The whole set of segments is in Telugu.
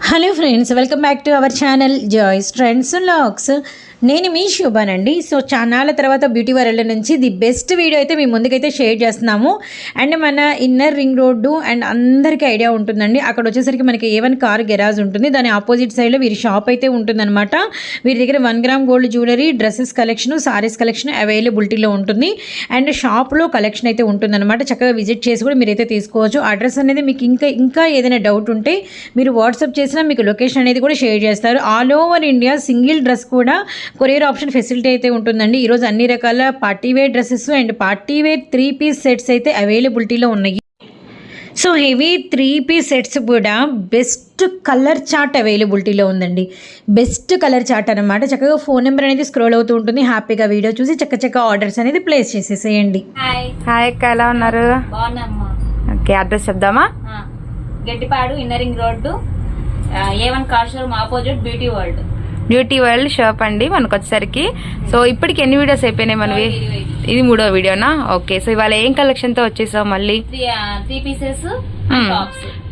Hello friends, welcome back to our channel Joy's Trends and Locks. నేను మీ శుభానండి. సో చాలా తర్వాత బ్యూటీ వరల్డ్ నుంచి ది బెస్ట్ వీడియో అయితే మీ ముందుకైతే షేర్ చేస్తున్నాము. అండ్ మన ఇన్నర్ రింగ్ రోడ్డు అండ్ అందరికీ ఐడియా ఉంటుందండి. అక్కడ వచ్చేసరికి మనకి ఏ వన్ కార్ గెరాజ్ ఉంటుంది. దాని ఆపోజిట్ సైడ్లో వీరి షాప్ అయితే ఉంటుందన్నమాట. వీరి దగ్గర one gram gold jewellery dresses collection saris collection అవైలబిలిటీలో ఉంటుంది. అండ్ షాప్లో కలెక్షన్ అయితే ఉంటుందన్నమాట. చక్కగా విజిట్ చేసి కూడా మీరైతే తీసుకోవచ్చు. అడ్రస్ అనేది మీకు ఇంకా ఇంకా ఏదైనా డౌట్ ఉంటే మీరు వాట్సాప్ చేసినా మీకు లొకేషన్ అనేది కూడా షేర్ చేస్తారు. All over India single dress కూడా కొరియర్ ఆప్షన్ ఫెసిలిటీ అయితే ఉంటుందండి. ఈరోజు అన్ని రకాల party wear dresses and party wear three piece sets అయితే అవైలబిలిటీలో ఉన్నాయి. So heavy three piece sets కూడా బెస్ట్ కలర్ చార్ట్ అవైలబిలిటీలో ఉందండి. బెస్ట్ కలర్ చార్ట్ అనమాట చక్కగా ఫోన్ నెంబర్ అనేది స్క్రోల్ అవుతూ ఉంటుంది. హ్యాపీగా వీడియో చూసి చక్క చక్క ఆర్డర్స్ అనేది ప్లేస్ చేసేసేయండి. హాయ్. హాయ్ అక్క ఎలా ఉన్నారు? Okay address చెప్దామా? Gattipadu inner ring road A one car showroom opposite beauty world. Beauty world shop అండి మనకు వచ్చేసరికి సో ఇప్పటికి ఎన్ని వీడియోస్ అయిపోయినాయి మనవి? ఇది మూడో వీడియోనా? ఓకే సో ఇవాళ ఏం కలెక్షన్తో వచ్చేసాం మళ్ళీ? Three three pieces.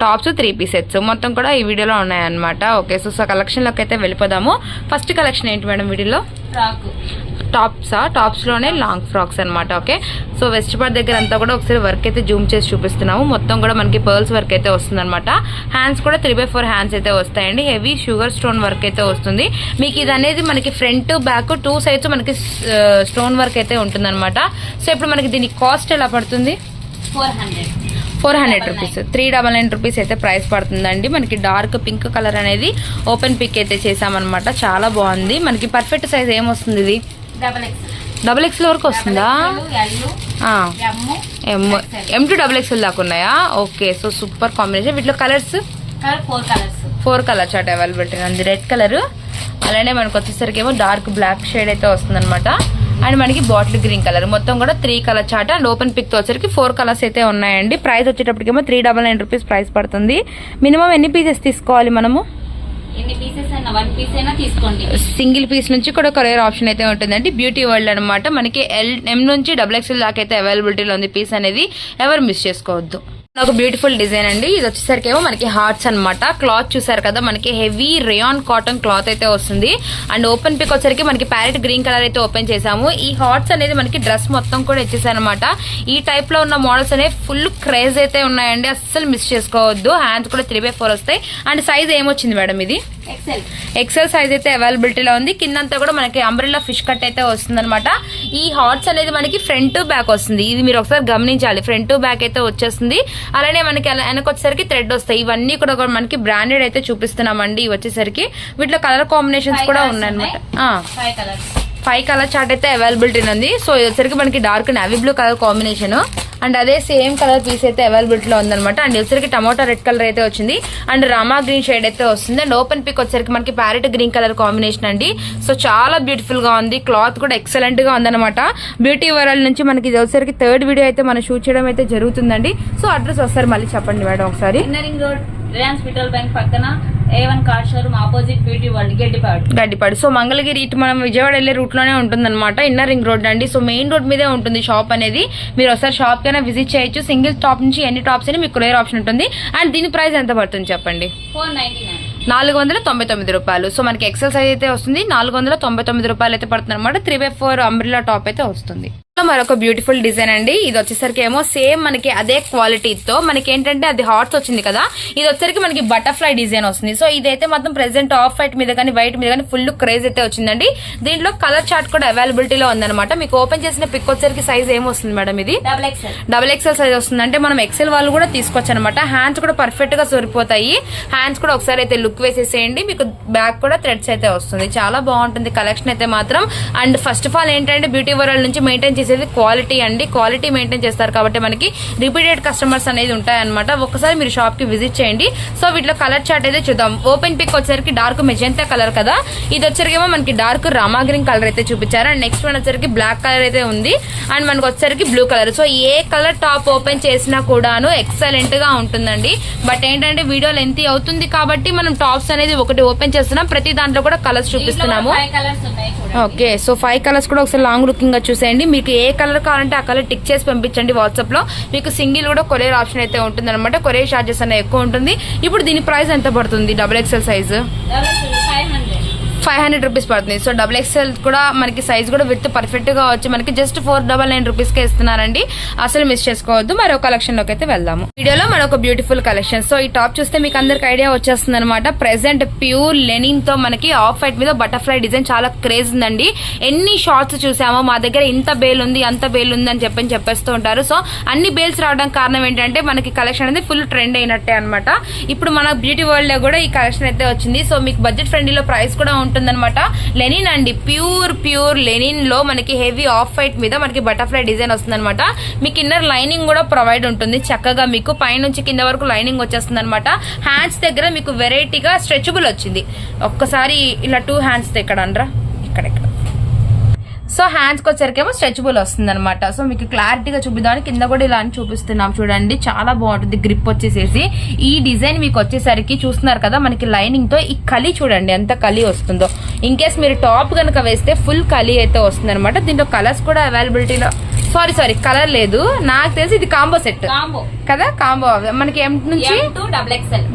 Tops three piece sets మొత్తం కూడా ఈ వీడియోలో ఉన్నాయన్నమాట. ఓకే సో సో కలెక్షన్లోకి అయితే వెళ్ళిపోదాము. ఫస్ట్ కలెక్షన్ ఏంటి మేడం వీడియోలో? టాప్సా టాప్స్లోనే లాంగ్ ఫ్రాక్స్ అన్నమాట ఓకే సో వెస్ట్ పార్ట్ దగ్గర అంతా కూడా ఒకసారి వర్క్ అయితే జూమ్ చేసి చూపిస్తున్నాము. మొత్తం కూడా మనకి పర్ల్స్ వర్క్ అయితే వస్తుంది అనమాట హ్యాండ్స్ కూడా త్రీ బై ఫోర్ హ్యాండ్స్ అయితే వస్తాయండి. హెవీ షుగర్ స్టోన్ వర్క్ అయితే వస్తుంది. మీకు ఇది అనేది మనకి ఫ్రంట్ బ్యాక్ టూ సైడ్స్ మనకి స్టోన్ వర్క్ అయితే ఉంటుంది అనమాట సో ఇప్పుడు మనకి దీని కాస్ట్ ఎలా పడుతుంది? Four hundred four hundred rupees three double nine rupees అయితే ప్రైస్ పడుతుందండి. మనకి డార్క్ పింక్ కలర్ అనేది ఓపెన్ పిక్ అయితే చేసామన్నమాట చాలా బాగుంది. మనకి పర్ఫెక్ట్ సైజ్ ఏమొస్తుంది ఇది? డబల్ ఎక్స్ డబుల్ ఎక్స్ఎల్ వరకు వస్తుందా? ఎమ్ టు డబుల్ ఎక్స్ఎల్ దాకా ఉన్నాయా? ఓకే సో సూపర్ కాంబినేషన్ వీటిలో colours colour four colours four colour chart availability ఉంది రెడ్ కలర్ అలానే మనకు వచ్చేసరికి ఏమో డార్క్ బ్లాక్ షేడ్ అయితే వస్తుందన్నమాట. అండ్ మనకి బాటిల్ గ్రీన్ కలర్ మొత్తం కూడా three colour chart and open పిక్తో వచ్చరికి ఫోర్ కలర్స్ అయితే ఉన్నాయండి. Price వచ్చేటప్పటికేమో three double nine rupees price పడుతుంది. మినిమం ఎన్ని పీసెస్ తీసుకోవాలి మనము? ఎన్ని పీసెస్ అయినా? వన్ పీస్ అయినా తీసుకోండి. సింగిల్ పీస్ నుంచి కూడా కొరియర్ ఆప్షన్ అయితే ఉంటుందండి. బ్యూటీ వరల్డ్ అనమాట మనకి ఎల్ ఎం నుంచి డబుల్ ఎక్స్ఎల్ దాకా అయితే అవైలబిలిటీలో ఉంది. పీస్ అనేది ఎవరు మిస్ చేసుకోవద్దు. ఒక బ్యూటిఫుల్ డిజైన్ అండి. ఇది వచ్చేసరికి ఏమో మనకి హార్ట్స్ అన్నమాట. క్లాత్ చూసారు కదా మనకి హెవీ రేయాన్ కాటన్ క్లాత్ అయితే వస్తుంది. అండ్ ఓపెన్ పిక్ వచ్చరికి మనకి ప్యారెట్ గ్రీన్ కలర్ అయితే ఓపెన్ చేసాము ఈ హార్ట్స్ అనేది మనకి డ్రెస్ మొత్తం కూడా ఇచ్చేసారు అనమాట ఈ టైప్లో ఉన్న మోడల్స్ అనేవి ఫుల్ క్రేజ్ అయితే ఉన్నాయండి. అస్సలు మిస్ చేసుకోవద్దు. హ్యాండ్స్ కూడా త్రీ బై ఫోర్ వస్తాయి. అండ్ సైజ్ ఏమొచ్చింది మేడం ఇది? ఎక్సెల్ ఎక్సెల్ సైజ్ అయితే అవైలబిలిటీలో ఉంది. కిందంతా కూడా మనకి అంబ్రెల్లా ఫిష్ కట్ అయితే వస్తుంది అనమాట ఈ హార్ట్స్ అనేది మనకి ఫ్రంట్ బ్యాక్ వస్తుంది. ఇది మీరు ఒకసారి గమనించాలి. ఫ్రంట్ బ్యాక్ అయితే వచ్చేస్తుంది. అలానే మనకి అలా వెనక వచ్చేసరికి థ్రెడ్ వస్తాయి. ఇవన్నీ కూడా మనకి బ్రాండెడ్ అయితే చూపిస్తున్నామండి ఇవి వచ్చేసరికి. వీటిలో కలర్ కాంబినేషన్స్ కూడా ఉన్నాయన్నమాట. ఫైవ్ కలర్ చార్ట్ అయితే అవైలబిలిటీ ఉంది సో ఇది వచ్చరికి మనకి dark navy blue colour combination and అదే సేమ్ కలర్ పీస్ అయితే అవైలబిలిటీలో ఉందనమాట అండ్ వచ్చరికి టమాటా రెడ్ కలర్ అయితే వచ్చింది. అండ్ రామా గ్రీన్ షేడ్ అయితే వస్తుంది. అండ్ ఓపెన్ పిక్ వచ్చరికి మనకి ప్యారెట్ గ్రీన్ కలర్ కాంబినేషన్ అండి. సో చాలా బ్యూటిఫుల్గా ఉంది. క్లాత్ కూడా ఎక్సలెంట్గా ఉందనమాట బ్యూటీ వరల్డ్ నుంచి మనకి ఇది వచ్చరికి థర్డ్ వీడియో అయితే మనం షూట్ చేయడం అయితే జరుగుతుందండి. సో అడ్రస్ ఒకసారి మళ్ళీ చెప్పండి మేడం ఒకసారి. రోడ్ హాస్పిటల్ బ్యాంక్ పక్కన. Car showroom opposite beauty world Gaddipadu. Gaddipadu. So Mangalagiri ఇటు మనం విజయవాడ వెళ్ళే రూట్లోనే ఉంటుంది అనమాట ఇన్నర్ రింగ్ రోడ్ అండి. సో మెయిన్ రోడ్ మీదే ఉంటుంది షాప్ అనేది. మీరు ఒకసారి షాప్ కైనా విజిట్ చేయొచ్చు. సింగిల్ టాప్ నుంచి ఎన్ని టాప్స్ అని మీకు క్లియర్ ఆప్షన్ ఉంటుంది. అండ్ దీని ప్రైస్ ఎంత పడుతుంది చెప్పండి? నాలుగు వందల తొంభై తొమ్మిది రూపాయలు. సో మనకి ఎక్సెల్ సైజ్ అయితే వస్తుంది. నాలుగు వందల తొంభై తొమ్మిది రూపాయలు అయితే పడుతుంది అనమాట three by four umbrella top అయితే వస్తుంది. మరొక బ్యూటిఫుల్ డిజైన్ అండి. ఇది వచ్చేసరికి ఏమో సేమ్ మనకి అదే క్వాలిటీతో మనకి ఏంటంటే అది హార్ట్స్ వచ్చింది కదా. ఇది వచ్చేసరికి మనకి బటర్ఫ్లై డిజైన్ వస్తుంది. సో ఇదైతే మాత్రం ప్రెసెంట్ ఆఫ్ వైట్ మీద కానీ వైట్ మీద కానీ ఫుల్ క్రేజ్ అయితే వచ్చిందండి. దీంట్లో కలర్ చార్ట్ కూడా అవైలబిలిటీలో ఉందన్నమాట. మీకు ఓపెన్ చేసిన పిక్ వచ్చేసరికి సైజ్ ఏమొస్తుంది మేడం ఇది? Double XL double XL size వస్తుంది. అంటే మనం ఎక్సెల్ వాళ్ళు కూడా తీసుకోవచ్చు అనమాట హ్యాండ్స్ కూడా పర్ఫెక్ట్గా సరిపోతాయి. హ్యాండ్స్ కూడా ఒకసారి అయితే లుక్ వేసేసేయండి. మీకు బ్యాక్ కూడా థ్రెడ్స్ అయితే వస్తుంది. చాలా బాగుంటుంది కలెక్షన్ అయితే మాత్రం. అండ్ ఫస్ట్ ఆఫ్ ఆల్ ఏంటంటే బ్యూటీ వరల్డ్ నుంచి మెయింటైన్ చేసేది క్వాలిటీ అండి క్వాలిటీ మెయింటైన్ చేస్తారు కాబట్టి మనకి రిపీటెడ్ కస్టమర్స్ అనేది ఉంటాయన్నమాట. ఒకసారి మీరు షాప్కి విజిట్ చేయండి. సో వీటిలో కలర్ చార్ట్ అయితే చూద్దాం. ఓపెన్ పిక్ వచ్చేసరికి డార్క్ మెజెంతా కలర్ కదా. ఇది వచ్చేసరికేమో మనకి డార్క్ రామా గ్రీన్ కలర్ అయితే చూపించారు. అండ్ నెక్స్ట్ వన్ వచ్చేసరికి బ్లాక్ కలర్ అయితే ఉంది. అండ్ మనకు వచ్చేసరికి బ్లూ కలర్ సో ఏ కలర్ టాప్ ఓపెన్ చేసినా కూడాను ఎక్సలెంట్గా ఉంటుందండి. బట్ ఏంటంటే వీడియో లెంత్ అవుతుంది కాబట్టి మనం టాప్స్ అనేది ఒకటి ఓపెన్ చేస్తున్నాం. ప్రతి దాంట్లో కూడా కలర్స్ చూపిస్తున్నాము. ఓకే సో ఫైవ్ కలర్స్ కూడా ఒకసారి లాంగ్ లుకింగ్గా చూసేయండి. మీకు ఏ కలర్ కావాలంటే ఆ కలర్ టిక్ చేసి పంపించండి వాట్సాప్లో. మీకు సింగిల్ కూడా కొరియర్ ఆప్షన్ అయితే ఉంటుంది అనమాట కొరియర్ చార్జెస్ అనేది ఎక్కువ ఉంటుంది. ఇప్పుడు దీని ప్రైస్ ఎంత పడుతుంది? Double XL size five hundred rupees పడుతుంది. సో డబుల్ ఎక్స్ఎల్ కూడా మనకి సైజ్ కూడా విత్ పర్ఫెక్ట్గా వచ్చి మనకి just four double nine rupees కే ఇస్తున్నారండి. అసలు మిస్ చేసుకోవద్దు. మరో కలెక్షన్లోకి అయితే వెళ్దాము. వీడియోలో మరొక బ్యూటిఫుల్ కలెక్షన్ సో ఈ టాప్ చూస్తే మీకు అందరికి ఐడియా వచ్చేస్తుంది అనమాట ప్రెసెంట్ ప్యూర్ లెనిన్తో మనకి ఆఫ్ వైట్ మీద బటర్ఫ్లై డిజైన్ చాలా క్రేజ్ ఉందండి. ఎన్ని షార్ట్స్ చూసామో మా దగ్గర ఇంత బేల్ ఉంది అంత బేల్ ఉంది అని చెప్పని చెప్పేస్తూ ఉంటారు. సో అన్ని బేల్స్ రావడం కారణం ఏంటంటే మనకి కలెక్షన్ అనేది ఫుల్ ట్రెండ్ అయినట్టే అనమాట ఇప్పుడు మన బ్యూటీ వరల్డ్లో కూడా ఈ కలెక్షన్ అయితే వచ్చింది. సో మీకు బడ్జెట్ ఫ్రెండ్లీలో ప్రైస్ కూడా ఉంటుందన్నమాట. లెనిన్ అండి ప్యూర్ ప్యూర్ లెనిన్లో మనకి హెవీ ఆఫ్ వైట్ మీద మనకి బటర్ఫ్లై డిజైన్ వస్తుందన్నమాట. మీకు ఇన్నర్ లైనింగ్ కూడా ప్రొవైడ్ ఉంటుంది చక్కగా మీకు. పైనుంచి కింద వరకు లైనింగ్ వచ్చేస్తుంది అనమాట హ్యాండ్స్ దగ్గర మీకు వెరైటీగా స్ట్రెచబుల్ వచ్చింది. ఒక్కసారి ఇలా టూ హ్యాండ్స్ ఇక్కడ అనరా ఇక్కడెక్కడ? ఇక్కడ సో హ్యాండ్స్కి వచ్చరికేమో స్ట్రెచబుల్ వస్తుంది అనమాట సో మీకు క్లారిటీగా చూపిద్దామని కింద కూడా ఇలా అని చూపిస్తున్నాం చూడండి. చాలా బాగుంటుంది గ్రిప్ వచ్చేసేసి. ఈ డిజైన్ మీకు వచ్చేసరికి చూస్తున్నారు కదా మనకి లైనింగ్తో ఈ కలి చూడండి ఎంత కలి వస్తుందో. ఇన్ కేస్ మీరు టాప్ కనుక వేస్తే ఫుల్ కలి అయితే వస్తుంది అనమాట దీంట్లో కలర్స్ కూడా అవైలబిలిటీలో సారీ సారీ కలర్ లేదు. నాకు తెలిసి ఇది కాంబో సెట్ కాంబో కదా? కాంబో మనకి ఎం నుంచి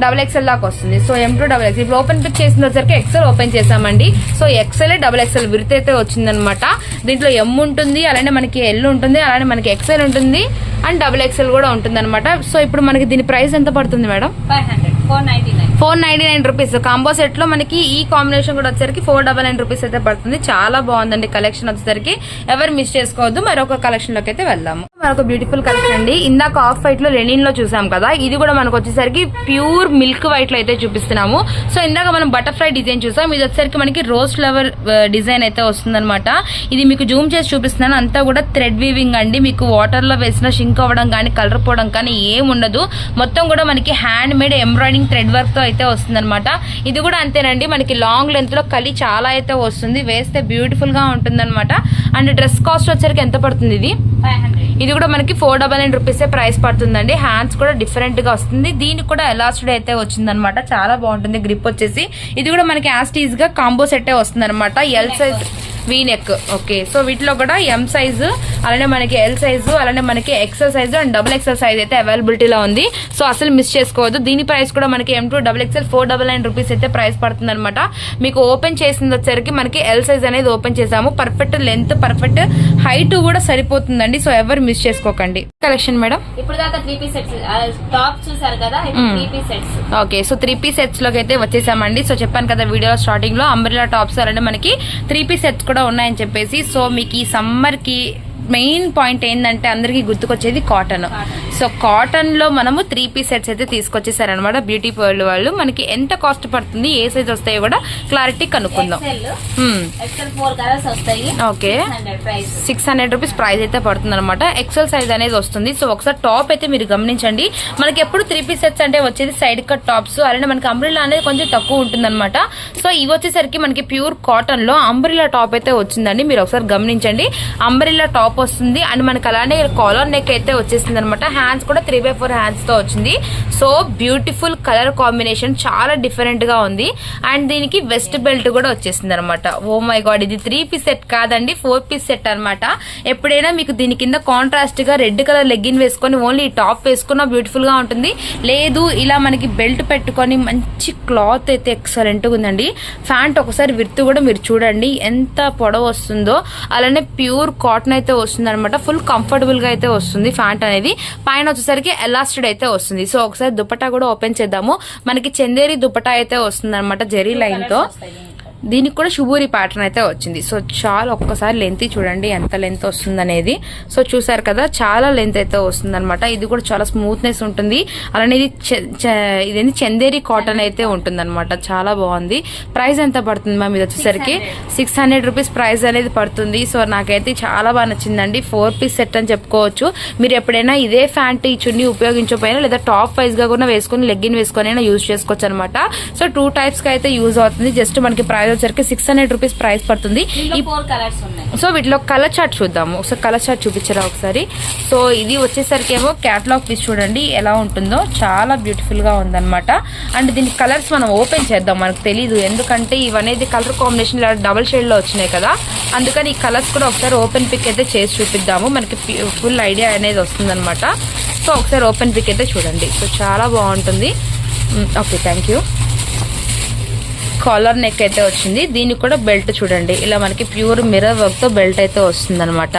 డబుల్ ఎక్స్ఎల్ దాకా వస్తుంది. So M to double XL ఇప్పుడు ఓపెన్ పిక్ చేసిన వచ్చరికి ఎక్సెల్ ఓపెన్ చేసామండి సో ఎక్సెల్ డబుల్ ఎక్స్ఎల్ విడత అయితే వచ్చిందనమాట దీంట్లో ఎం ఉంటుంది అలానే మనకి ఎల్ ఉంటుంది అలానే మనకి ఎక్సెల్ ఉంటుంది అండ్ డబుల్ ఎక్స్ఎల్ కూడా ఉంటుంది అనమాట సో ఇప్పుడు మనకి దీని ప్రైస్ ఎంత పడుతుంది madam? Five four ninety nine. Four nine rupees. Combo సెట్లో మనకి ఈ కాంబినేషన్ కూడా వచ్చేసరికి ఫోర్ డబల్ నైన్ రూపీస్ అయితే పడుతుంది. చాలా బాగుందండి కలెక్షన్ వచ్చేసరికి. ఎవరు మిస్ చేసుకోవద్దు మరొక కలెక్షన్లోకి అయితే వెళ్దాము. మరొక బ్యూటిఫుల్ కలెక్షన్ అండి. ఇందాక ఆఫ్ వైట్లో లెనిన్లో చూసాం కదా ఇది కూడా మనకు వచ్చేసరికి ప్యూర్ మిల్క్ వైట్లో అయితే చూపిస్తున్నాము. సో ఇందాక మనం బటర్ఫ్లై డిజైన్ చూసాం. ఇది వచ్చేసరికి మనకి రోజ్ ఫ్లవర్ డిజైన్ అయితే వస్తుందన్నమాట. ఇది మీకు జూమ్ చేసి చూపిస్తున్నాను. అంతా కూడా థ్రెడ్ వీవింగ్ అండి. మీకు వాటర్లో వేసిన షింక్ అవ్వడం కానీ కలర్ పోవడం కానీ ఏం ఉండదు. మొత్తం కూడా మనకి హ్యాండ్ మేడ్ ఎంబ్రాయిడింగ్ థ్రెడ్ వర్క్తో అయితే వస్తుందన్నమాట. ఇది కూడా అంతేనండి మనకి లాంగ్ లెంత్లో కలి చాలా అయితే వస్తుంది వేస్తే బ్యూటిఫుల్గా ఉంటుందన్నమాట. అండ్ డ్రెస్ కాస్ట్ వచ్చరికి ఎంత పడుతుంది ఇది? ఇది కూడా మనకి ఫోర్ డబల్ నైన్ రూపీసే ప్రైస్ పడుతుందండి. హ్యాండ్స్ కూడా డిఫరెంట్గా వస్తుంది. దీనికి కూడా ఎలాస్టెడ్ అయితే వచ్చిందనమాట చాలా బాగుంటుంది గ్రిప్ వచ్చేసి. ఇది కూడా మనకి యాస్టీజ్గా కాంబో సెట్టే వస్తుంది అనమాట L size V neck okay so వీటిలో కూడా ఎం సైజు అలానే మనకి ఎల్ సైజు అలానే మనకి XL size and double XL size అయితే అవైలబిలిటీలో ఉంది. సో అసలు మిస్ చేసుకోవద్దు. దీని ప్రైస్ కూడా మనకి M to double XL four double nine rupees అయితే ప్రైస్ పడుతుంది అనమాట మీకు ఓపెన్ చేసింది వచ్చరికి మనకి ఎల్ సైజ్ అనేది ఓపెన్ చేసాము. పర్ఫెక్ట్ లెంత్ పర్ఫెక్ట్ హైట్ కూడా సరిపోతుందండి. సో ఎవరు మిస్ చేసుకోకండి. కలెక్షన్ మేడం ఇప్పుడు దాకా త్రీ పీస్ సెట్స్ టాప్ చూసారు కదా మ్మ్. Three piece sets okay so three piece సెట్స్లోకి అయితే వచ్చేసామండి. సో చెప్పాను కదా వీడియో స్టార్టింగ్లో అంబ్రెలా టాప్స్ అలానే మనకి త్రీ పీస్ సెట్స్ కూడా ఉన్నాయని చెప్పేసి సో మీకు ఈ సమ్మర్కి మెయిన్ పాయింట్ ఏంటంటే అందరికి గుర్తుకొచ్చేది కాటన్. సో కాటన్లో మనము త్రీ పీస్ సెట్స్ అయితే తీసుకొచ్చేసారనమాట బ్యూటీ వరల్డ్ వాళ్ళు. మనకి ఎంత కాస్ట్ పడుతుంది ఏ సైజ్ వస్తాయో కూడా క్లారిటీ కనుక్కుందాం. Okay. Six hundred rupees price అయితే పడుతుంది అనమాట ఎక్సెల్ సైజ్ అనేది వస్తుంది. సో ఒకసారి టాప్ అయితే మీరు గమనించండి. మనకి ఎప్పుడు త్రీ పీస్ సెట్స్ అంటే వచ్చేది సైడ్ కట్ టాప్స్ అలానే మనకి అంబ్రిల్లా అనేది కొంచెం తక్కువ ఉంటుంది సో ఇవి వచ్చేసరికి మనకి ప్యూర్ కాటన్లో అంబ్రిల్లా టాప్ అయితే వచ్చిందండి. మీరు ఒకసారి గమనించండి. అంబ్రిల్లా టాప్ వస్తుంది. అండ్ మనకి అలానే కాలర్ నెక్ అయితే వచ్చేసింది అనమాట హ్యాండ్స్ కూడా త్రీ బై ఫోర్ హ్యాండ్స్తో వచ్చింది. సో బ్యూటిఫుల్ కలర్ కాంబినేషన్ చాలా డిఫరెంట్గా ఉంది. అండ్ దీనికి వెస్ట్ బెల్ట్ కూడా వచ్చేసింది అనమాట ఓ oh మై గాడ్ ఇది త్రీ పీస్ సెట్ కాదండి ఫోర్ పీస్ సెట్ అనమాట. ఎప్పుడైనా మీకు దీని కింద కాంట్రాస్ట్గా రెడ్ కలర్ లెగ్గిన్ వేసుకొని ఓన్లీ టాప్ వేసుకున్నా బ్యూటిఫుల్గా ఉంటుంది. లేదు ఇలా మనకి బెల్ట్ పెట్టుకొని మంచి క్లాత్ అయితే ఎక్సలెంట్గా ఉందండి. ఫ్యాంట్ ఒకసారి విర్తు కూడా మీరు చూడండి ఎంత పొడవు వస్తుందో. అలానే ప్యూర్ కాటన్ అయితే వస్తుంది అనమాట ఫుల్ కంఫర్టబుల్గా అయితే వస్తుంది ఫ్యాంట్ అనేది. పైన వచ్చేసరికి ఎలాస్టెడ్ అయితే వస్తుంది. సో ఒకసారి దుపట్టా కూడా ఓపెన్ చేద్దాము. మనకి చందేరి దుపట్టా అయితే వస్తుంది అనమాట జెరీ లైన్తో దీనికి కూడా శుభూరి ప్యాటర్న్ అయితే వచ్చింది. సో చాలా ఒక్కసారి లెంత్ చూడండి ఎంత లెంత్ వస్తుంది అనేది. సో చూసారు కదా చాలా లెంత్ అయితే వస్తుంది అనమాట ఇది కూడా చాలా స్మూత్నెస్ ఉంటుంది. అలానే ఇది ఇదేంటి చందేరి కాటన్ అయితే ఉంటుంది అనమాట చాలా బాగుంది. ప్రైస్ ఎంత పడుతుంది మ్యామ్ ఇది వచ్చేసరికి? సిక్స్ హండ్రెడ్ రూపీస్ ప్రైస్ అనేది పడుతుంది. సో నాకైతే చాలా బాగా నచ్చిందండి. ఫోర్ పీస్ సెట్ అని చెప్పుకోవచ్చు. మీరు ఎప్పుడైనా ఇదే ఫ్యాంట్ ఈ చున్నీ ఉపయోగించకపోయినా లేదా టాప్ వైజ్గా కూడా వేసుకొని లెగ్గిన్ వేసుకొని అయినా యూజ్ చేసుకోవచ్చు అనమాట సో టూ టైప్స్కి అయితే యూజ్ అవుతుంది. జస్ట్ మనకి ప్రైస్ ప్రైస్ వచ్చరికి సిక్స్ హండ్రెడ్ రూపీస్ ప్రైస్ పడుతుంది సో వీటిలో కలర్ చార్ట్ చూద్దాము. ఒకసారి కలర్ చార్ట్ చూపించరా ఒకసారి? సో ఇది వచ్చేసరికి ఏమో క్యాటలాగ్ పీస్ చూడండి ఎలా ఉంటుందో. చాలా బ్యూటిఫుల్గా ఉందన్నమాట. అండ్ దీని కలర్స్ మనం ఓపెన్ చేద్దాం. మనకు తెలీదు. ఎందుకంటే ఇవనేది కలర్ కాంబినేషన్ డబల్ షేడ్లో వచ్చినాయి కదా. అందుకని ఈ కలర్స్ కూడా ఒకసారి ఓపెన్ పిక్ అయితే చేసి చూపిద్దాము. మనకి ఫుల్ ఐడియా అనేది వస్తుందన్నమాట. సో ఒకసారి ఓపెన్ పిక్ అయితే చూడండి. సో చాలా బాగుంటుంది. Okay thank you collar neck అయితే వచ్చింది. దీనికి కూడా బెల్ట్ చూడండి. ఇలా మనకి ప్యూర్ మిర్రర్ వర్క్తో బెల్ట్ అయితే వస్తుంది అనమాట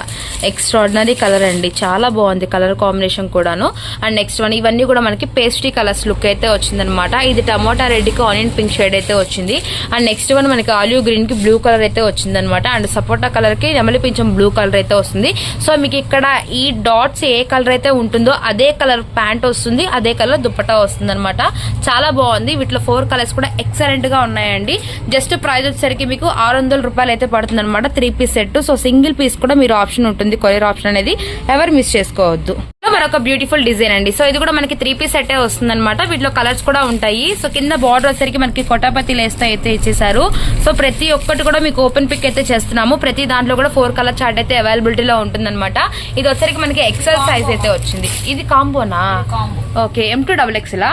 ఎక్స్ట్రాడినరీ కలర్ అండి. చాలా బాగుంది కలర్ కాంబినేషన్ కూడాను. అండ్ నెక్స్ట్ వన్ ఇవన్నీ కూడా మనకి పేస్ట్రీ కలర్స్ లుక్ అయితే వచ్చింది అనమాట ఇది టమాటా రెడ్కి ఆనియన్ పింక్ షేడ్ అయితే వచ్చింది. అండ్ నెక్స్ట్ వన్ మనకి ఆలివ్ గ్రీన్కి బ్లూ కలర్ అయితే వచ్చింది అనమాట అండ్ సపోటా కలర్కి నెమలి పింఛం బ్లూ కలర్ అయితే వస్తుంది. సో మీకు ఇక్కడ ఈ డాట్స్ ఏ కలర్ అయితే ఉంటుందో అదే కలర్ ప్యాంట్ వస్తుంది. అదే కలర్ దుప్పటా వస్తుంది అనమాట చాలా బాగుంది. వీటిలో ఫోర్ కలర్స్ కూడా ఎక్సలెంట్గా ఉన్నాయండి. జస్ట్ ప్రైస్ వచ్చేసరికి మీకు ఆరు వందల రూపాయలు అయితే పడుతుంది అనమాట three piece set so single piece కూడా మీరు ఆప్షన్ ఉంటుంది. కొరియర్ ఆప్షన్ అనేది ఎవరు మిస్ చేసుకోవద్దు. మరొక బ్యూటిఫుల్ డిజైన్ అండి. సో ఇది కూడా మనకి త్రీ పీస్ సెట్ వస్తుంది అనమాట వీటిలో కలర్స్ కూడా ఉంటాయి. సో కింద బార్డర్ వచ్చేసరికి మనకి కొటాపతి లేస్తా అయితే ఇచ్చేసారు సో ప్రతి ఒక్కటి కూడా మీకు ఓపెన్ పిక్ అయితే చేస్తున్నాము. ప్రతి దాంట్లో కూడా ఫోర్ కలర్ చార్ట్ అయితే అవైలబిలిటీలో ఉంటుందన్నమాట. ఇది వచ్చేసరికి మనకి ఎక్సెల్ సైజ్ అయితే వచ్చింది. ఇది కాంబోనా combo okay M to double XL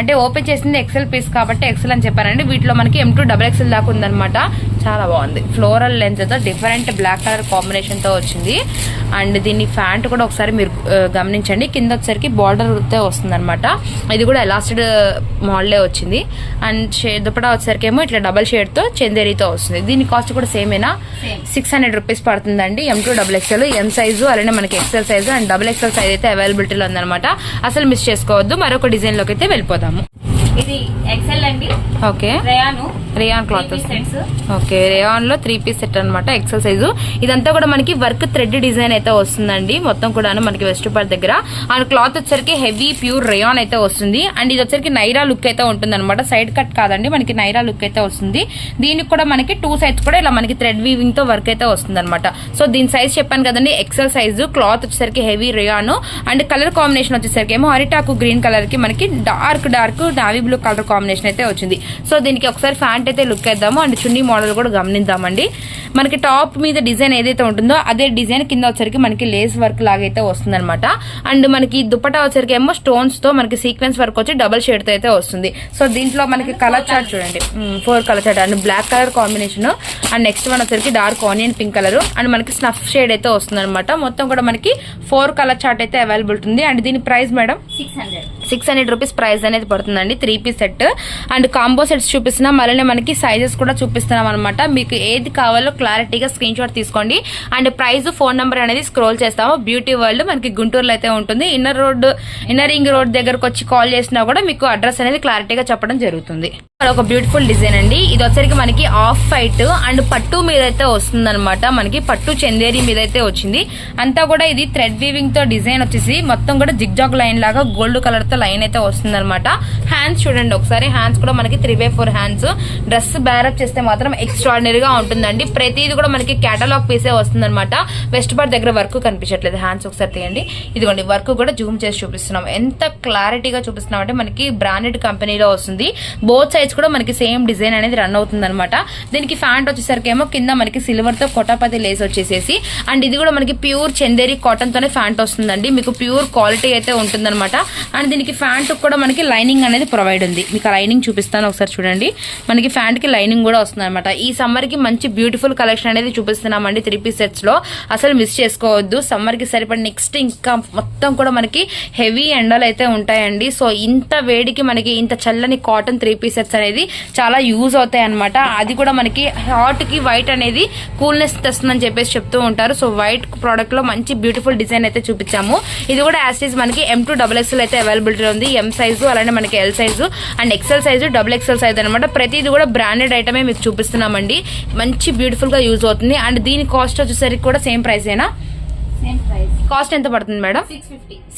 అంటే ఓపెన్ చేసింది ఎక్సెల్ పీస్ కాబట్టి ఎక్సెల్ అని చెప్పారండి. వీటిలో మనకి ఎం టూ డబుల్ ఎక్స్ఎల్ దాకా ఉందన్నమాట. చాలా బాగుంది. ఫ్లోరల్ లెన్స్తో డిఫరెంట్ బ్లాక్ కలర్ కాంబినేషన్తో వచ్చింది. అండ్ దీని ఫ్యాంట్ కూడా ఒకసారి మీరు గమనించండి. కింద బార్డర్తో వస్తుంది అనమాట ఇది కూడా ఎలాస్టెడ్ మోడలే వచ్చింది. అండ్ దుపటా వచ్చేసరికి ఏమో ఇట్లా డబల్ షేడ్తో చందేరితో వస్తుంది. దీని కాస్ట్ కూడా సేమేనా. సిక్స్ హండ్రెడ్ రూపీస్ పడుతుందండి. M to double XL M size అలానే మనకి XL size and double XL size అయితే అవైలబిలిటీలో ఉందన్నమాట. అసలు మిస్ చేసుకోవద్దు. మరొక డిజైన్లోకి అయితే వెళ్ళిపోదాము. ఇది ఎక్సెల్ అండి. Okay. Rayon rayon cloth okay రేయాన్లో three piece set అనమాట ఎక్సెల్ సైజు ఇదంతా కూడా మనకి వర్క్ థ్రెడ్ డిజైన్ అయితే వస్తుందండి. మొత్తం కూడా మనకి వెస్ట్ పార్ట్ దగ్గర. అండ్ క్లాత్ వచ్చరికి హెవీ ప్యూర్ రేయాన్ అయితే వస్తుంది. అండ్ ఇది వచ్చరికి నైరా లుక్ అయితే ఉంటుంది అనమాట సైడ్ కట్ కాదండి మనకి నైరా లుక్ అయితే వస్తుంది. దీనికి కూడా మనకి టూ సైడ్స్ కూడా ఇలా మనకి థ్రెడ్ వీవింగ్తో వర్క్ అయితే వస్తుంది అనమాట సో దీని సైజ్ చెప్పాను కదండి ఎక్సెల్ సైజు క్లాత్ వచ్చేసరికి heavy rayon and colour combination వచ్చేసరికి ఏమో అరిటాకు గ్రీన్ కలర్కి మనకి dark dark navy blue colour combination అయితే వచ్చింది. సో దీనికి ఒకసారి ఫ్యాంట్ అయితే లుక్ వేద్దాము అండ్ చున్నీ మోడల్ కూడా గమనిద్దామండి. మనకి టాప్ మీద డిజైన్ ఏదైతే ఉంటుందో అదే డిజైన్ కింద వచ్చరికి మనకి లేస్ వర్క్ లాగా అయితే వస్తుంది అనమాట అండ్ మనకి దుప్పటా వచ్చరికి ఏమో స్టోన్స్తో మనకి సీక్వెన్స్ వర్క్ వచ్చి డబల్ షేడ్తో అయితే వస్తుంది. సో దీంట్లో మనకి కలర్ చార్ట్ చూడండి. Four colour chart and black colour combination and next one వచ్చరికి dark onion pink colour and మనకి స్నఫ్ షేడ్ అయితే వస్తుంది అనమాట మొత్తం కూడా మనకి ఫోర్ కలర్ చార్ట్ అయితే అవైలబుల్ ఉంది అండ్ దీని price madam six hundred six hundred rupees price అనేది పడుతుందండి. Three piece set. And combo sets చూపిస్తున్నాం. అలానే మనకి సైజెస్ కూడా చూపిస్తున్నాం అనమాట మీకు ఏది కావాలో క్లారిటీగా స్క్రీన్ షాట్ తీసుకోండి. అండ్ ప్రైస్ ఫోన్ నెంబర్ అనేది స్క్రోల్ చేస్తాము. బ్యూటీ వరల్డ్ మనకి గుంటూరులో అయితే ఉంటుంది. Inner road inner ring road దగ్గరకు వచ్చి కాల్ చేసినా కూడా మీకు అడ్రస్ అనేది క్లారిటీగా చెప్పడం జరుగుతుంది. ఒక బ్యూటిఫుల్ డిజైన్ అండి. ఇది వచ్చరికి మనకి ఆఫ్ వైట్ అండ్ పట్టు మీద అయితే వస్తుంది అనమాట మనకి పట్టు చందేరి మీద అయితే వచ్చింది. అంతా కూడా ఇది థ్రెడ్ వీవింగ్తో డిజైన్ వచ్చేసి మొత్తం కూడా జిగ్జాగ్ లైన్ లాగా గోల్డ్ కలర్తో లైన్ అయితే వస్తుంది అనమాట హ్యాండ్స్ చూడండి ఒకసారి. హ్యాండ్స్ కూడా మనకి three by four hands dress బ్యారప్ చేస్తే మాత్రం ఎక్స్ట్రాడినరీ గా ఉంటుందండి. ప్రతిది కూడా మనకి కేటలాగ్ పీసే వస్తుంది అనమాట వెస్ట్ పార్ట్ దగ్గర వర్క్ కనిపించట్లేదు. హ్యాండ్స్ ఒకసారి తీయండి. ఇదిగోండి వర్క్ కూడా జూమ్ చేసి చూపిస్తున్నాం. ఎంత క్లారిటీగా చూపిస్తున్నాం అంటే మనకి బ్రాండెడ్ కంపెనీలో వస్తుంది. బోత్ సైడ్స్ కూడా మనకి సేమ్ డిజైన్ అనేది రన్ అవుతుంది అనమాట దీనికి ఫ్యాంట్ వచ్చేసరికి ఏమో కింద మనకి సిల్వర్తో కొటాపతి లేస్ వచ్చేసేసి అండ్ ఇది కూడా మనకి ప్యూర్ చందేరి కాటన్ తోనే ఫ్యాంట్ వస్తుందండి. మీకు ప్యూర్ క్వాలిటీ అయితే ఉంటుందన్నమాట. అండ్ దీనికి ఫ్యాంట్ కూడా మనకి లైనింగ్ అనేది ప్రొవైడ్ ఉంది. మీకు ఆ లైనింగ్ చూపిస్తాను ఒకసారి చూడండి. మనకి ఫ్యాంట్కి లైనింగ్ కూడా వస్తుంది అనమాట ఈ సమ్మర్కి మంచి బ్యూటిఫుల్ కలెక్షన్ అనేది చూపిస్తున్నామండి త్రీ పీస్ సెట్స్లో. అసలు మిస్ చేసుకోవద్దు. సమ్మర్కి సరిపడి నెక్స్ట్ ఇంకా మొత్తం కూడా మనకి హెవీ ఎండలు అయితే ఉంటాయండి. సో ఇంత వేడికి మనకి ఇంత చల్లని కాటన్ త్రీ పీస్ సెట్స్ అనేది చాలా యూజ్ అవుతాయి అనమాట అది కూడా మనకి హార్ట్కి కి వైట్ అనేది కూల్నెస్ తెస్తుందని చెప్పేసి చెప్తూ ఉంటారు. సో వైట్ ప్రోడక్ట్లో మంచి బ్యూటిఫుల్ డిజైన్ అయితే చూపించాము. ఇది కూడా యాస్టీస్ మనకి ఎం టూ డబుల్ ఎక్స్ఎల్ అయితే అవైలబిలిటీ ఉంది. ఎం సైజు అలానే మనకి L size and XL size double XL size అనమాట ప్రతిది కూడా బ్రాండెడ్ ఐటమే మీకు చూపిస్తున్నామండి. మంచి బ్యూటిఫుల్గా యూజ్ అవుతుంది. అండ్ దీని కాస్ట్ వచ్చేసరికి కూడా సేమ్ ప్రైస్ ఏనా? సేమ్ ప్రైస్ కాస్ట్ ఎంత పడుతుంది madam?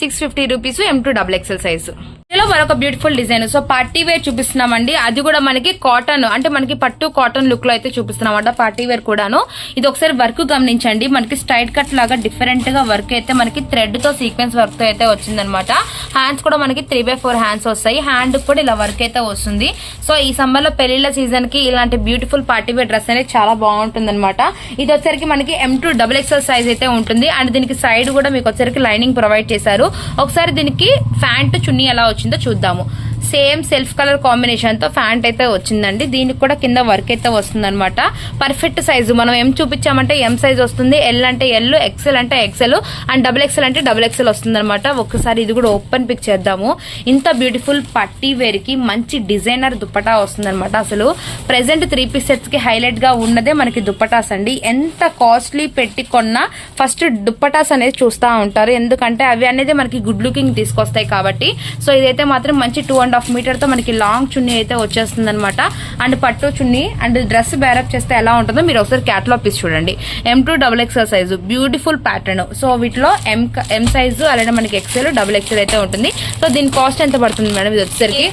Six fifty rupees M to double XL size ఇలా మరొక beautiful design so party wear చూపిస్తున్నామండి. అది కూడా మనకి కాటన్ అంటే మనకి పట్టు కాటన్ లుక్లో అయితే చూపిస్తున్నాం అంట పార్టీ వేర్ కూడాను. ఇది ఒకసారి వర్క్ గమనించండి. మనకి స్ట్రైట్ కట్ లాగా డిఫరెంట్గా వర్క్ అయితే మనకి థ్రెడ్తో సీక్వెన్స్ వర్క్తో అయితే వచ్చిందనమాట హ్యాండ్స్ కూడా మనకి త్రీ బై ఫోర్ హ్యాండ్స్ వస్తాయి. హ్యాండ్ కూడా ఇలా వర్క్ అయితే వస్తుంది. సో ఈ సమ్మర్లో పెళ్ళిళ్ళ సీజన్కి ఇలాంటి బ్యూటిఫుల్ పార్టీ వేర్ డ్రెస్ అనేది చాలా బాగుంటుంది అనమాట ఇది వచ్చరికి మనకి M to double XL size అయితే ఉంటుంది. అండ్ దీనికి సైడ్ కూడా మీకు వచ్చరికి లైనింగ్ ప్రొవైడ్ చేశారు. ఒకసారి దీనికి ఫ్యాంట్ చున్నీ ఎలా వచ్చిందో చూద్దాము. సేమ్ సెల్ఫ్ కలర్ కాంబినేషన్తో అయితే వచ్చిందండి. దీనికి కూడా కింద వర్క్ అయితే వస్తుంది అనమాట పర్ఫెక్ట్ సైజు మనం ఏం చూపించామంటే ఎం సైజ్ వస్తుంది. ఎల్ అంటే ఎల్ ఎక్సెల్ అంటే ఎక్సెల్ అండ్ డబుల్ ఎక్సెల్ అంటే డబుల్ ఎక్సెల్ వస్తుంది అనమాట ఒక్కసారి ఇది కూడా ఓపెన్ పిక్ చేద్దాము. ఇంత బ్యూటిఫుల్ పట్టీ వేర్కి మంచి డిజైనర్ దుప్పటా వస్తుంది అనమాట అసలు ప్రెసెంట్ త్రీ పీస్ సెట్స్కి హైలైట్గా ఉన్నదే మనకి దుప్పటాస్ అండి. ఎంత కాస్ట్లీ పెట్టి కొన్నా ఫస్ట్ దుప్పటాస్ అనేది చూస్తూ ఉంటారు. ఎందుకంటే అవి అనేది మనకి గుడ్ లుకింగ్ తీసుకొస్తాయి కాబట్టి. సో ఇదైతే మాత్రం మంచి టూ అండ్ హాఫ్ మీటర్తో మనకి లాంగ్ చున్నీ అయితే వచ్చేస్తుంది అనమాట అండ్ పట్టు చున్నీ అండ్ డ్రెస్ బ్యారప్ చేస్తే ఎలా ఉంటుందో మీరు ఒకసారి క్యాటలాగ్ పీస్ చూడండి. M to double XL size beautiful pattern so వీటిలో ఎం ఎం సైజు అలాగే మనకి ఎక్సెల్ డబుల్ ఎక్సెల్ అయితే ఉంటుంది. సో దీని కాస్ట్ ఎంత పడుతుంది మేడం? ఇది వచ్చేసరికి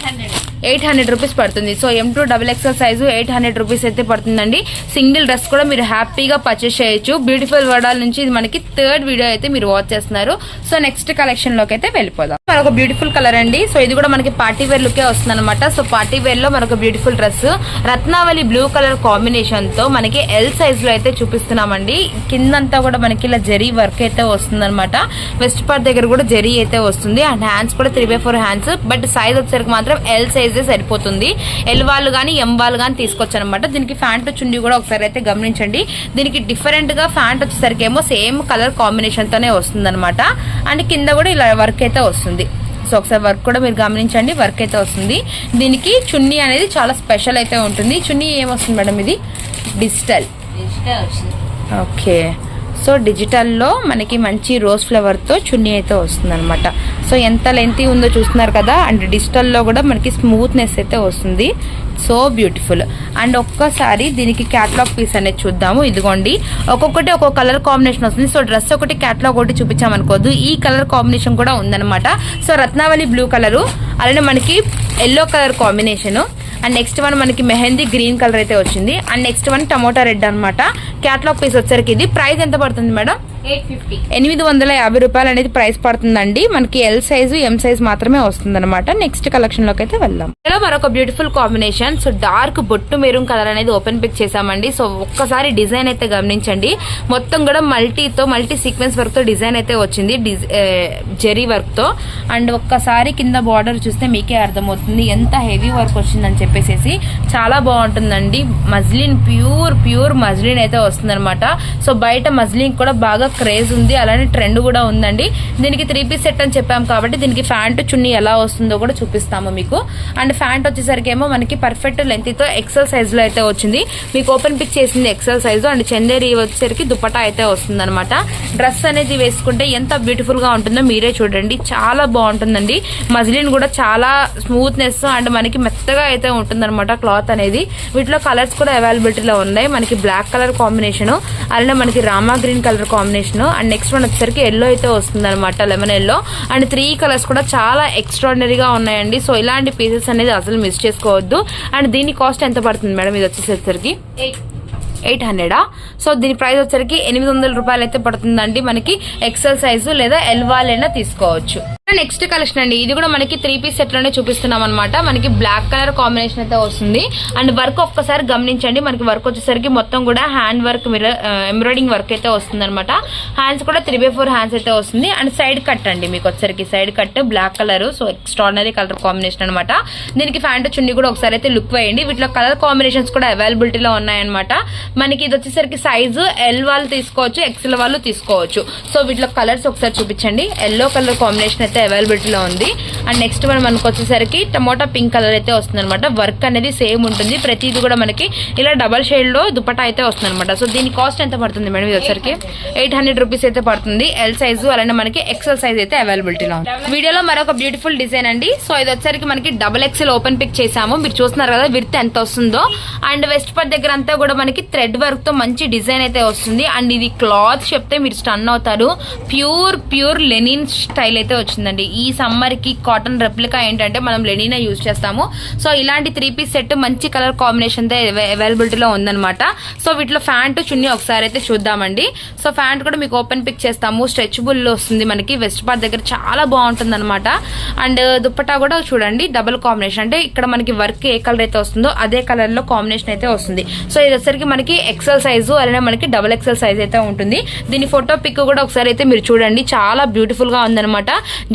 ఎయిట్ హండ్రెడ్ రూపీస్ పడుతుంది. So M to double XL size eight hundred rupees అయితే పడుతుందండి. సింగిల్ డ్రెస్ కూడా మీరు హ్యాపీగా పర్చేస్ చేయొచ్చు. బ్యూటిఫుల్ వడాల నుంచి ఇది మనకి థర్డ్ వీడియో అయితే మీరు వాచ్ చేస్తున్నారు. సో నెక్స్ట్ కలెక్షన్లోకి అయితే వెళ్ళిపోదాం. మరొక బ్యూటిఫుల్ కలర్ అండి. సో ఇది కూడా మనకి పార్టీ వేర్ లుకే వస్తుంది అనమాట సో పార్టీ వేర్లో మనకు బ్యూటిఫుల్ డ్రెస్ రత్నావళి బ్లూ కలర్ కాంబినేషన్తో మనకి ఎల్ సైజ్లో అయితే చూపిస్తున్నామండి. కిందంతా కూడా మనకి ఇలా జరీ వర్క్ అయితే వస్తుంది అనమాట వెస్ట్ పార్ట్ దగ్గర కూడా జరీ అయితే వస్తుంది. అండ్ హ్యాండ్స్ కూడా three by four hands but size వచ్చేసరికి మాత్రం ఎల్ సైజ్ సరిపోతుంది. ఎల్ వాళ్ళు కానీ ఎం వాళ్ళు కానీ తీసుకోవచ్చు అనమాట దీనికి ఫ్యాంట్ చుండి కూడా ఒకసారి అయితే గమనించండి. దీనికి డిఫరెంట్గా ఫ్యాంట్ వచ్చేసరికి ఏమో సేమ్ కలర్ కాంబినేషన్ తోనే వస్తుంది అనమాట అండ్ కింద కూడా ఇలా వర్క్ అయితే వస్తుంది. సో ఒకసారి వర్క్ కూడా మీరు గమనించండి. వర్క్ అయితే వస్తుంది. దీనికి చున్నీ అనేది చాలా స్పెషల్ అయితే ఉంటుంది. చున్నీ ఏమొస్తుంది మేడం ఇది? డిజిటల్ ఓకే సో డిజిటల్లో మనకి మంచి రోజ్ ఫ్లవర్తో చున్నీ అయితే వస్తుంది అనమాట సో ఎంత లెంతీ ఉందో చూస్తున్నారు కదా అండ్ డిజిటల్లో కూడా మనకి స్మూత్నెస్ అయితే వస్తుంది. So beautiful. అండ్ ఒక్కసారి దీనికి క్యాట్లాగ్ పీస్ అనేది చూద్దాము. ఇదిగోండి ఒక్కొక్కటి ఒక్కొక్క కలర్ కాంబినేషన్ వస్తుంది. సో డ్రెస్ ఒకటి క్యాట్లాగ్ ఒకటి చూపించామనుకోద్దు ఈ కలర్ కాంబినేషన్ కూడా ఉందన్నమాట. సో రత్నావళి బ్లూ కలరు అలానే మనకి yellow colour combination. And next one మనకి మెహందీ గ్రీన్ కలర్ అయితే వచ్చింది. And next one tomato red అనమాట క్యాట్లాగ్ పీస్ వచ్చరికి ఇది. ప్రైస్ ఎంత పడుతుంది మేడం? ఎనిమిది వందల యాభై రూపాయలు అనేది ప్రైస్ పడుతుందండి. మనకి ఎల్ సైజు ఎం సైజ్ మాత్రమే వస్తుంది అనమాట నెక్స్ట్ కలెక్షన్లోకి అయితే వెళ్దాం. ఇలా మరొక బ్యూటిఫుల్ కాంబినేషన్ సో డార్క్ బొట్టు మెరూన్ కలర్ అనేది ఓపెన్ పిక్ చేసామండి సో ఒక్కసారి డిజైన్ అయితే గమనించండి. మొత్తం కూడా మల్టీతో మల్టీ సీక్వెన్స్ వర్క్తో డిజైన్ అయితే వచ్చింది. జెరీ వర్క్తో. అండ్ ఒక్కసారి కింద బార్డర్ చూస్తే మీకే అర్థమవుతుంది. ఎంత హెవీ వర్క్ వచ్చిందని చెప్పేసి చాలా బాగుంటుందండి. మజ్లిన్ ప్యూర్ ప్యూర్ మజ్లిన్ అయితే వస్తుంది సో బయట మజ్లిన్ కూడా బాగా క్రేజ్ ఉంది అలానే ట్రెండ్ కూడా ఉందండి. దీనికి త్రీ పీస్ సెట్ అని చెప్పాం కాబట్టి దీనికి ఫ్యాంట్ చున్నీ ఎలా వస్తుందో కూడా చూపిస్తాము మీకు. అండ్ ఫ్యాంట్ వచ్చేసరికి ఏమో మనకి పర్ఫెక్ట్ లెంత్తో ఎక్సెల్ సైజ్లో అయితే వచ్చింది. మీకు ఓపెన్ పిక్ చేసింది ఎక్సెల్ సైజు అండ్ చందేరి వచ్చేసరికి దుపటా అయితే వస్తుంది అనమాట డ్రెస్ అనేది వేసుకుంటే ఎంత బ్యూటిఫుల్గా ఉంటుందో మీరే చూడండి. చాలా బాగుంటుందండి. మజ్లిన్ కూడా చాలా స్మూత్నెస్ అండ్ మనకి మెత్తగా అయితే ఉంటుందన్నమాట క్లాత్ అనేది. వీటిలో కలర్స్ కూడా అవైలబిలిటీలో ఉన్నాయి. మనకి బ్లాక్ కలర్ కాంబినేషన్ అలానే మనకి Rama green colour combination and next one వచ్చేసరికి ఎల్లో అయితే వస్తుంది అనమాట lemon yellow and three colours కూడా చాలా ఎక్స్ట్రాడినరీగా ఉన్నాయండి. సో ఇలాంటి పీసెస్ అనేది అసలు మిస్ చేసుకోవద్దు. అండ్ దీని కాస్ట్ ఎంత పడుతుంది మేడం? ఇది వచ్చేసరికి ఎయిట్ హండ్రెడా సో దీని ప్రైస్ వచ్చరికి ఎనిమిది వందల రూపాయలు అయితే పడుతుందండి. మనకి ఎక్సెల్ సైజు లేదా ఎల్ వాళ్ళైనా తీసుకోవచ్చు. నెక్స్ట్ కలెక్షన్ అండి. ఇది కూడా మనకి త్రీ పీస్ సెట్లోనే చూపిస్తున్నాం అనమాట మనకి బ్లాక్ కలర్ కాంబినేషన్ అయితే వస్తుంది. అండ్ వర్క్ ఒక్కసారి గమనించండి. మనకి వర్క్ వచ్చేసరికి మొత్తం కూడా హ్యాండ్ వర్క్ ఎంబ్రాయిడింగ్ వర్క్ అయితే వస్తుంది అనమాట హ్యాండ్స్ కూడా త్రీ బై ఫోర్ హ్యాండ్స్ అయితే వస్తుంది. అండ్ సైడ్ కట్ అండి మీకు వచ్చేసరికి. Side cut black colour so extraordinary colour combination అనమాట దీనికి ఫ్యాంట్ చున్నీ కూడా ఒకసారి అయితే లుక్ వేయండి. వీటిలో కలర్ కాంబినేషన్స్ కూడా అవైలబిలిటీలో ఉన్నాయన్నమాట. మనకి ఇది వచ్చేసరికి సైజు ఎల్ వాళ్ళు తీసుకోవచ్చు ఎక్సెల్ వాళ్ళు తీసుకోవచ్చు. సో వీటిలో కలర్స్ ఒకసారి చూపించండి. ఎల్లో కలర్ కాంబినేషన్ అయితే అవైలబిలిటీలో ఉంది. అండ్ నెక్స్ట్ వన్ మనకు వచ్చేసరికి టమోటా పింక్ కలర్ అయితే వస్తుంది అనమాట వర్క్ అనేది సేమ్ ఉంటుంది. ప్రతిది కూడా మనకి ఇలా డబల్ షేడ్లో లో అయితే వస్తుంది అనమాట సో దీని కాస్ట్ ఎంత పడుతుంది మేడం ఇది వచ్చరికి ఎయిట్ హండ్రెడ్ రూపీస్ అయితే పడుతుంది. ఎల్ సైజు అలానే మనకి ఎక్సెల్ సైజ్ అయితే అవైలబిలిటీలో ఉంది. వీడియోలో మరొక బ్యూటిఫుల్ డిజైన్ అండి. సో ఇది వచ్చరికి మనకి డబల్ ఎక్సెల్ ఓపెన్ పిక్ చేసాము మీరు చూస్తున్నారు కదా విత్ ఎంత వస్తుందో. అండ్ వెస్ట్ పట్ దగ్గర అంతా కూడా మనకి థ్రెడ్ వర్క్తో మంచి డిజైన్ అయితే వస్తుంది. అండ్ ఇది క్లాత్ చెప్తే మీరు స్టన్ అవుతారు. ప్యూర్ ప్యూర్ లెనిన్ స్టైల్ అయితే వచ్చిందండి. బాగుంటుందండి ఈ సమ్మర్కి కాటన్ రెప్లికా ఏంటంటే మనం లెనినా యూజ్ చేస్తాము. సో ఇలాంటి త్రీ పీస్ సెట్ మంచి కలర్ కాంబినేషన్తో అవైలబిలిటీలో ఉందన్నమాట. సో వీటిలో ఫ్యాంట్ చున్నీ ఒకసారి అయితే చూద్దామండి. సో ఫ్యాంట్ కూడా మీకు ఓపెన్ పిక్ చేస్తాము. స్ట్రెచబుల్ వస్తుంది మనకి. వెస్ట్ పార్ట్ దగ్గర చాలా బాగుంటుంది అనమాట అండ్ uh, దుప్పటా కూడా చూడండి. డబుల్ కాంబినేషన్ అంటే ఇక్కడ మనకి వర్క్ ఏ కలర్ అయితే వస్తుందో అదే కలర్లో కాంబినేషన్ అయితే వస్తుంది. సో ఇది వచ్చరికి మనకి ఎక్సెల్ సైజు అలానే మనకి డబుల్ ఎక్సెల్ సైజ్ అయితే ఉంటుంది. దీని ఫోటో పిక్ కూడా ఒకసారి అయితే మీరు చూడండి. చాలా బ్యూటిఫుల్గా ఉందన్నమాట.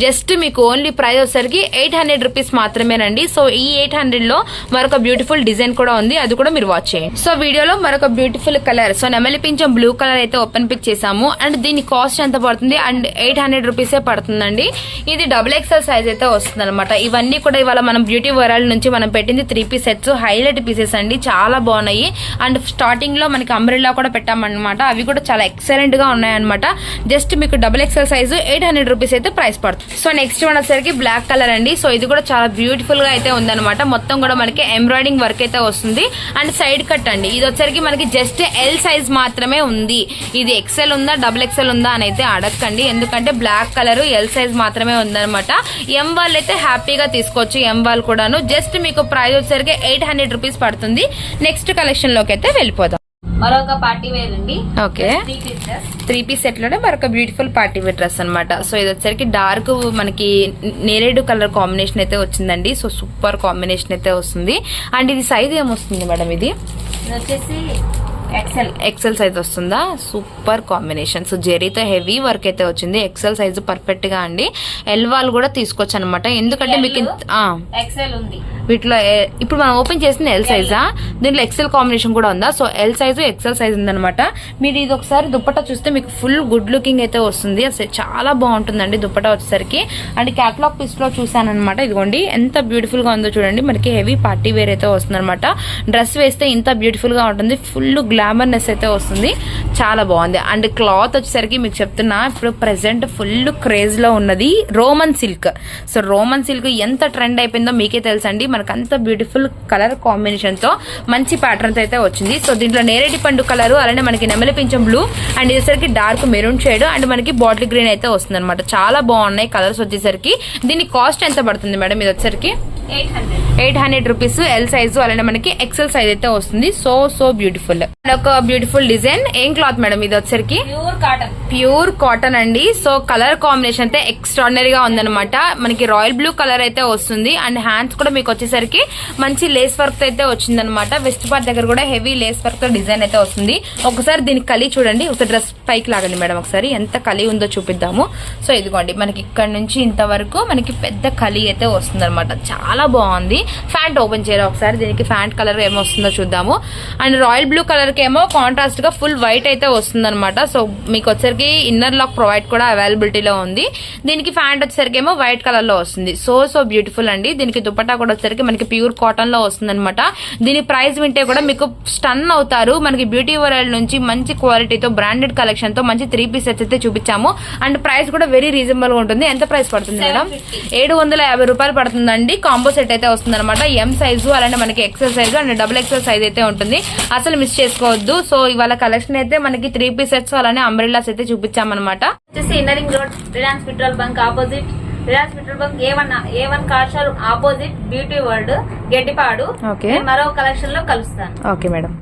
జస్ట్ మీకు ఓన్లీ ప్రైస్ వచ్చేసరికి ఎయిట్ హండ్రెడ్ రూపీస్ మాత్రమేనండి. సో ఈ ఎయిట్ హండ్రెడ్లో మరొక బ్యూటిఫుల్ డిజైన్ కూడా ఉంది. అది కూడా మీరు వాచ్ చేయండి. సో వీడియోలో మరొక బ్యూటిఫుల్ కలర్ సో నెమలి పింఛం బ్లూ కలర్ అయితే ఓపెన్ పిక్ చేసాము అండ్ దీని కాస్ట్ ఎంత పడుతుంది? అండ్ ఎయిట్ హండ్రెడ్ రూపీసే పడుతుందండి. ఇది డబుల్ ఎక్సెల్ సైజ్ అయితే వస్తుంది అనమాట ఇవన్నీ కూడా ఇవాళ మనం బ్యూటీ వరల్డ్ నుంచి మనం పెట్టింది three piece sets highlight pieces అండి. చాలా బాగున్నాయి. అండ్ స్టార్టింగ్లో మనకి అంబ్రెల్లా కూడా పెట్టామన్నమాట. అవి కూడా చాలా ఎక్సలెంట్గా ఉన్నాయన్నమాట. జస్ట్ మీకు double XL size eight hundred rupees అయితే ప్రైస్ పడుతుంది. సో నెక్స్ట్ వన్ వచ్చేసరికి బ్లాక్ కలర్ అండి. సో ఇది కూడా చాలా బ్యూటిఫుల్గా అయితే ఉందనమాట మొత్తం కూడా మనకి ఎంబ్రాయిడింగ్ వర్క్ అయితే వస్తుంది. అండ్ సైడ్ కట్ అండి. ఇది వచ్చరికి మనకి జస్ట్ ఎల్ సైజ్ మాత్రమే ఉంది. ఇది ఎక్సెల్ ఉందా డబుల్ ఎక్సెల్ ఉందా అని అయితే అడగండి ఎందుకంటే బ్లాక్ కలర్ ఎల్ సైజ్ మాత్రమే ఉందన్నమాట. ఎం వాళ్ళు అయితే హ్యాపీగా తీసుకోవచ్చు ఎం వాళ్ళు కూడాను. జస్ట్ మీకు ప్రైస్ వచ్చేసరికి ఎయిట్ హండ్రెడ్ రూపీస్ పడుతుంది. నెక్స్ట్ కలెక్షన్లోకి అయితే వెళ్ళిపోదాం. మరొక పార్టీ వేర్ అండి. ఓకే. త్రీ పీస్ సెట్లోనే మరొక బ్యూటిఫుల్ పార్టీ వేర్ డ్రెస్ అనమాట సో ఇది వచ్చరికి డార్క్ మనకి నేరేడు కలర్ కాంబినేషన్ అయితే వచ్చిందండి. సో సూపర్ కాంబినేషన్ అయితే వస్తుంది. అండ్ ఇది సైజ్ ఏమొస్తుంది మేడం ఇది వచ్చేసి ఎక్సెల్ ఎక్సెల్ సైజ్ వస్తుందా? సూపర్ కాంబినేషన్ సో జెరీతో హెవీ వర్క్ అయితే వచ్చింది. ఎక్సెల్ సైజ్ పర్ఫెక్ట్గా అండి. ఎల్ వాళ్ళు కూడా తీసుకోవచ్చు అనమాట ఎందుకంటే మీకు ఎక్సెల్ ఉంది. వీటిలో ఇప్పుడు మనం ఓపెన్ చేసింది ఎల్ సైజా దీంట్లో ఎక్సెల్ కాంబినేషన్ కూడా ఉందా? So L size XL size ఉందన్నమాట. మీరు ఇది ఒకసారి దుప్పటా చూస్తే మీకు ఫుల్ గుడ్ లుకింగ్ అయితే వస్తుంది. అసలు చాలా బాగుంటుందండి దుప్పటా వచ్చేసరికి. అండ్ క్యాటలాగ్ పీస్లో చూసాను అనమాట ఇదిగోండి ఎంత బ్యూటిఫుల్గా ఉందో చూడండి. మనకి హెవీ పార్టీ వేర్ అయితే వస్తుంది అనమాట డ్రెస్ వేస్తే ఇంత బ్యూటిఫుల్గా ఉంటుంది. ఫుల్ గ్లామర్నెస్ అయితే వస్తుంది. చాలా బాగుంది. అండ్ క్లాత్ వచ్చేసరికి మీకు చెప్తున్నా ఇప్పుడు ప్రెసెంట్ ఫుల్ క్రేజ్లో ఉన్నది Roman silk. So Roman silk ఎంత ట్రెండ్ అయిపోయిందో మీకే తెలుసండి. మనకు అంత బ్యూటిఫుల్ కలర్ కాంబినేషన్తో మంచి ప్యాటర్న్తో అయితే వచ్చింది. సో దీంట్లో నేరేడి పండు కలర్ అలానే మనకి నెమలి పింఛం బ్లూ అండ్ ఇదేసరికి డార్క్ మెరూన్ షేడ్ అండ్ మనకి బాటిల్ గ్రీన్ అయితే వస్తుంది చాలా బాగున్నాయి కలర్స్ వచ్చేసరికి. దీని కాస్ట్ ఎంత పడుతుంది మేడం ఇది వచ్చేసరికి eight hundred. Eight hundred rupees L size అలానే మనకి ఎక్సెల్ సైజ్ అయితే వస్తుంది. సో సో బ్యూటిఫుల్ ఒక బ్యూటిఫుల్ డిజైన్ ఏం క్లాత్ మేడం ఇది వచ్చరికి ప్యూర్ కాటన్ ప్యూర్ కాటన్ అండి. సో కలర్ కాంబినేషన్ అయితే ఎక్స్ట్రాడినరీ గా ఉందన్నమాట. మనకి రాయల్ బ్లూ కలర్ అయితే వస్తుంది. అండ్ హ్యాండ్స్ కూడా మీకు వచ్చేసరికి మంచి లేస్ వర్క్ అయితే వచ్చిందనమాట వెస్ట్ పార్ట్ దగ్గర కూడా హెవీ లేస్ వర్క్తో డిజైన్ అయితే వస్తుంది. ఒకసారి దీని కలి చూడండి. ఒక డ్రెస్ పైకి లాగండి మేడం ఒకసారి. ఎంత కలి ఉందో చూపిద్దాము. సో ఇదిగోండి. మనకి ఇక్కడ నుంచి ఇంతవరకు మనకి పెద్ద కలి అయితే వస్తుంది చాలా బాగుంది. ఫ్యాంట్ ఓపెన్ చేయరా ఒకసారి? దీనికి ఫ్యాంట్ కలర్ ఏమో వస్తుందో చూద్దాము. అండ్ రాయల్ బ్లూ కలర్కి ఏమో కాంట్రాస్ట్గా ఫుల్ వైట్ అయితే వస్తుంది సో మీకు వచ్చరికి ఇన్నర్ లాక్ ప్రొవైడ్ కూడా అవైలబిలిటీలో ఉంది. దీనికి ఫ్యాంట్ వచ్చేసరికి ఏమో వైట్ కలర్లో వస్తుంది. సో సో బ్యూటిఫుల్ అండి. దీనికి దుపట్టా కూడా వచ్చేసరికి మనకి ప్యూర్ కాటన్లో వస్తుంది అనమాట దీని ప్రైస్ వింటే కూడా మీకు స్టన్ అవుతారు. మనకి బ్యూటీ వరల్డ్ నుంచి మంచి క్వాలిటీతో బ్రాండెడ్ కలెక్షన్తో మంచి త్రీ పీస్ సెట్స్ అయితే చూపించాము. అండ్ ప్రైస్ కూడా వెరీ రీజనబుల్గా ఉంటుంది. ఎంత ప్రైస్ పడుతుంది మేడం ఏడు వందల యాభై రూపాయలు పడుతుందండి. కాంబో సెట్ అయితే వస్తుంది అనమాట ఎం సైజు అలానే మనకి XL size and double XL size అయితే ఉంటుంది. అసలు మిస్ చేసుకోవద్దు. సో ఇవాళ కలెక్షన్ అయితే మనకి త్రీ పీస్ సెట్స్ అలానే అంబ్రెల్లాస్ అయితే చూపించామన్నమాట. వచ్చేసి inner ring road Reliance petrol bunk opposite Reliance petrol bunk A one A one car showroom opposite beauty world Gaddipadu మరో కలెక్షన్లో కలుస్తాను. Okay madam